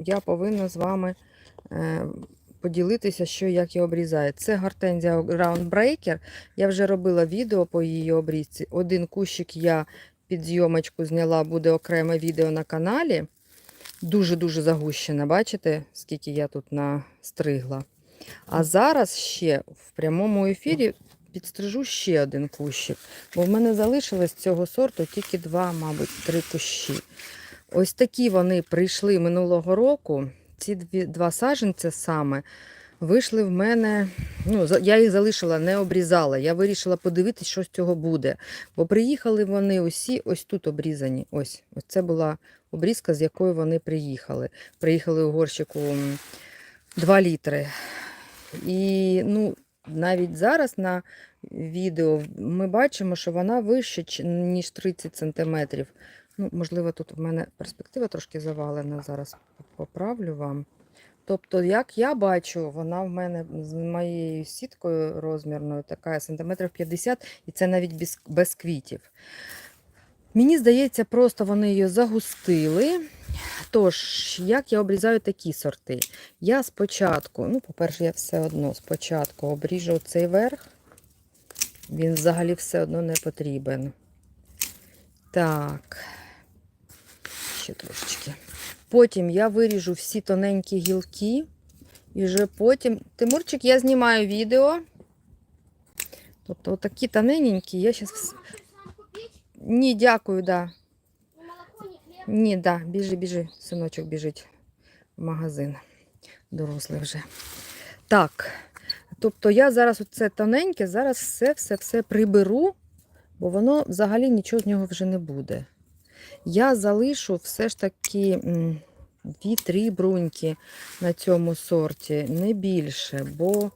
я повинна з вами е, поділитися, що як я обрізаю. Це гортензія Groundbreaker. Я вже робила відео по її обрізці. Один кущик я під зйомочку зняла, буде окреме відео на каналі. Дуже-дуже загущена, бачите, скільки я тут настригла. А зараз ще в прямому ефірі підстрижу ще один кущик. Бо в мене залишилось цього сорту тільки два, мабуть, три кущі. Ось такі вони прийшли минулого року. Ці дві, два саджанці саме вийшли в мене. Ну, я їх залишила, не обрізала. Я вирішила подивитися, що з цього буде. Бо приїхали вони усі ось тут обрізані. Ось, ось це була обрізка, з якою вони приїхали. Приїхали у горщику 2 літри. І ну, навіть зараз на відео ми бачимо, що вона вища, ніж 30 сантиметрів. Ну, можливо, тут в мене перспектива трошки завалена. Зараз поправлю вам. Тобто, як я бачу, вона в мене з моєю сіткою розмірною, така сантиметрів 50, і це навіть без, без квітів. Мені здається, просто вони її загустили. Тож, як я обрізаю такі сорти? Я спочатку, ну, по-перше, я все одно спочатку обріжу цей верх. Він взагалі все одно не потрібен. Так, ще трошечки. Потім я виріжу всі тоненькі гілки. І вже потім. Тимурчик, я знімаю відео. Тобто, отакі тоненькі, я зараз. Ні, дякую, да. Ні, да, біжи, біжи, синочок біжить в магазин. Дорослий вже. Так. Тобто я зараз оце тоненьке, зараз все-все-все приберу, бо воно взагалі нічого з нього вже не буде. Я залишу все ж таки дві-три бруньки на цьому сорті, не більше, бо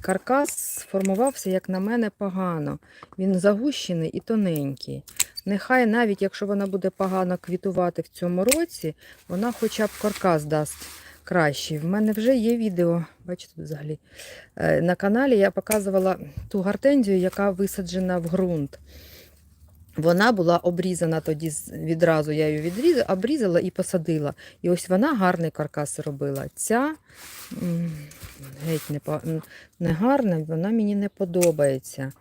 каркас сформувався, як на мене, погано. Він загущений і тоненький. Нехай навіть якщо вона буде погано квітувати в цьому році, вона хоча б каркас дасть кращий. В мене вже є відео, бачите, взагалі. е, На каналі я показувала ту гортензію, яка висаджена в ґрунт. Вона була обрізана тоді відразу, я її відрізала, обрізала і посадила. І ось вона гарний каркас робила. Ця геть не, не гарна, вона мені не подобається.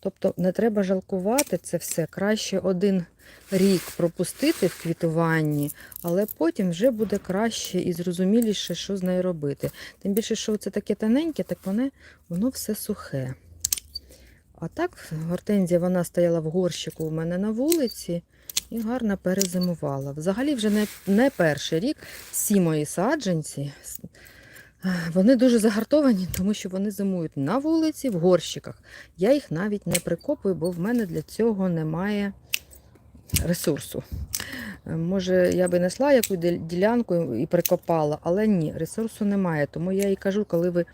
Тобто не треба жалкувати це все. Краще один рік пропустити в квітуванні, але потім вже буде краще і зрозуміліше, що з нею робити. Тим більше, що це таке тоненьке, так воно, воно все сухе. А так, гортензія вона стояла в горщику у мене на вулиці і гарно перезимувала. Взагалі, вже не, не перший рік всі мої саджанці. Вони дуже загартовані, тому що вони зимують на вулиці, в горщиках. Я їх навіть не прикопую, бо в мене для цього немає ресурсу. Е, Може, я би несла яку діл- ділянку і прикопала, але ні, ресурсу немає. Тому я і кажу, коли ви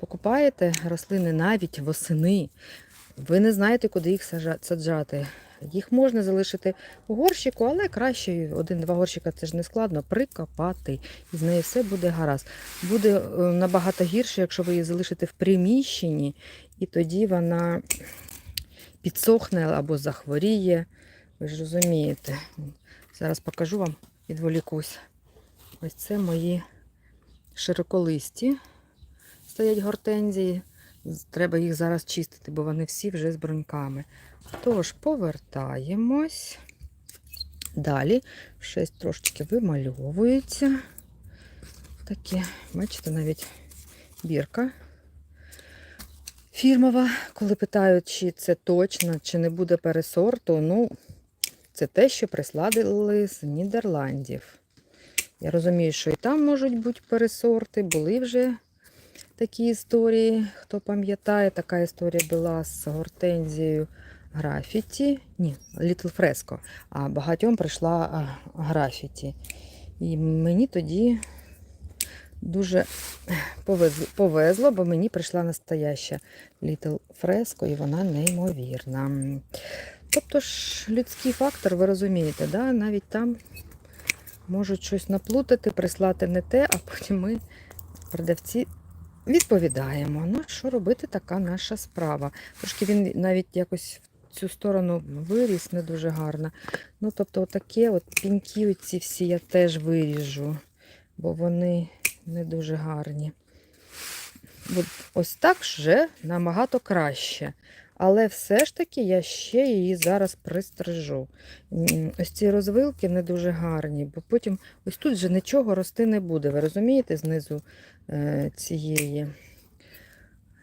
покупаєте рослини навіть восени, ви не знаєте, куди їх саджати. Їх можна залишити у горщику, але краще один-два горщика це ж не складно прикопати. І з нею все буде гаразд. Буде е, набагато гірше, якщо ви її залишите в приміщенні, і тоді вона підсохне або захворіє. Ви ж розумієте. Зараз покажу вам, відволікусь. Ось це мої широколисті стоять гортензії. Треба їх зараз чистити, бо вони всі вже з бруньками. Тож, повертаємось. Далі щось трошки вимальовується. Таке, бачите, навіть бірка фірмова. Коли питають, чи це точно, чи не буде пересорту, ну, це те, що присладили з Нідерландів. Я розумію, що і там можуть бути пересорти, були вже такі історії. Хто пам'ятає, така історія була з гортензією графіті. Ні, Little Fresco, а багатьом прийшла графіті. І мені тоді дуже повезло, повезло, бо мені прийшла настояща Little Fresco, і вона неймовірна. Тобто ж людський фактор, ви розумієте, да? навіть там можуть щось наплутати, прислати не те, а потім ми, продавці, відповідаємо. Ну, що робити, така наша справа. Трошки він навіть якось в цю сторону виріс не дуже гарно. Ну, тобто, отаке, от піньки оці всі я теж виріжу. бо вони не дуже гарні. Ось так вже набагато краще. Але все ж таки я ще її зараз пристрижу. Ось ці розвилки не дуже гарні, бо потім ось тут вже нічого рости не буде. Ви розумієте, знизу е, цієї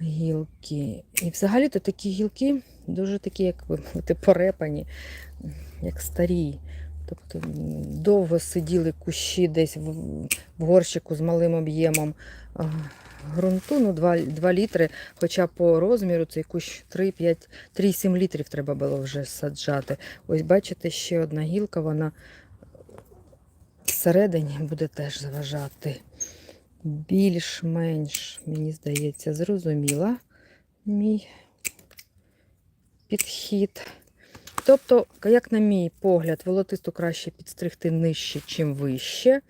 гілки. І взагалі-то такі гілки дуже такі, як ви порепані, як старі. Тобто довго сиділи кущі десь в, в горщику з малим об'ємом ґрунту, ну 2, 2 літри, хоча по розміру цей кущ 3-7 літрів треба було вже саджати. Ось бачите, ще одна гілка, вона всередині буде теж заважати. Більш-менш, мені здається, зрозуміла мій підхід. Тобто, як на мій погляд, волотисту краще підстригти нижче, чим вище.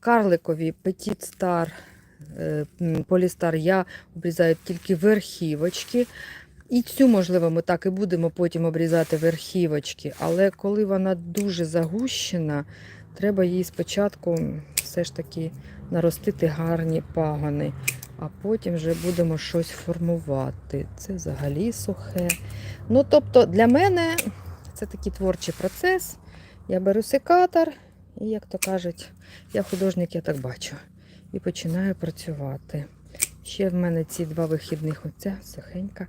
Карликові Petit Star, е, Polystar я обрізаю тільки верхівочки. І цю, можливо, ми так і будемо потім обрізати верхівочки, але коли вона дуже загущена, треба їй спочатку все ж таки наростити гарні пагони, а потім вже будемо щось формувати. Це взагалі сухе. Ну, тобто, для мене це такий творчий процес. Я беру секатор, і, як то кажуть, я художник, я так бачу. І починаю працювати. Ще в мене ці два вихідних, оця сухенька.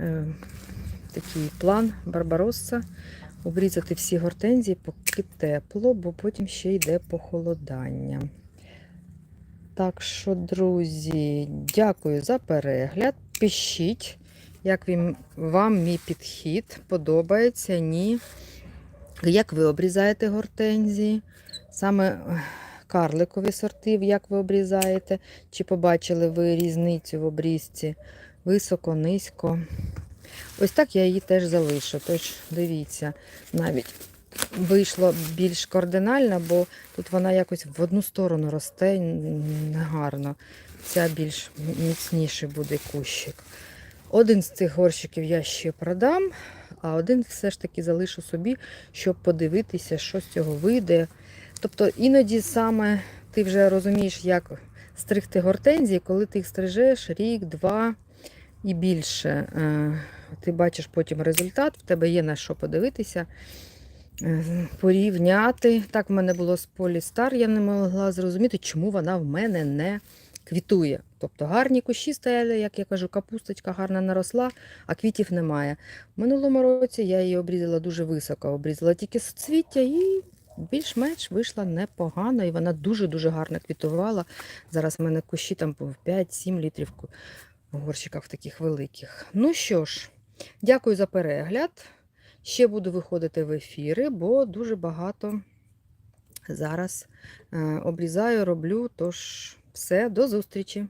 Е, такий план Барбаросса. Обрізати всі гортензії, поки тепло, бо потім ще йде похолодання. Так що, друзі, дякую за перегляд. Пишіть, як вам мій підхід подобається, ні. Як ви обрізаєте гортензії? Саме карликові сорти, як ви обрізаєте? Чи побачили ви різницю в обрізці? Високо, низько. Ось так я її теж залишу. Тож дивіться, навіть вийшло більш кардинально, бо тут вона якось в одну сторону росте негарно. Ця більш міцніший буде кущик. Один з цих горщиків я ще продам, а один все ж таки залишу собі, щоб подивитися, що з цього вийде. Тобто іноді саме ти вже розумієш, як стригти гортензії, коли ти їх стрижеш рік, два і більше. Е, Ти бачиш потім результат, в тебе є на що подивитися, порівняти. Так в мене було з Полістар, я не могла зрозуміти, чому вона в мене не квітує. Тобто гарні кущі стояли, як я кажу, капусточка гарно наросла, а квітів немає. В минулому році я її обрізала дуже високо, обрізала тільки суцвіття і більш-менш вийшла непогано, і вона дуже-дуже гарно квітувала. Зараз в мене кущі там по 5-7 літрів в горщиках таких великих. Ну що ж, дякую за перегляд. Ще буду виходити в ефіри, бо дуже багато зараз е, обрізаю, роблю. Тож все, до зустрічі!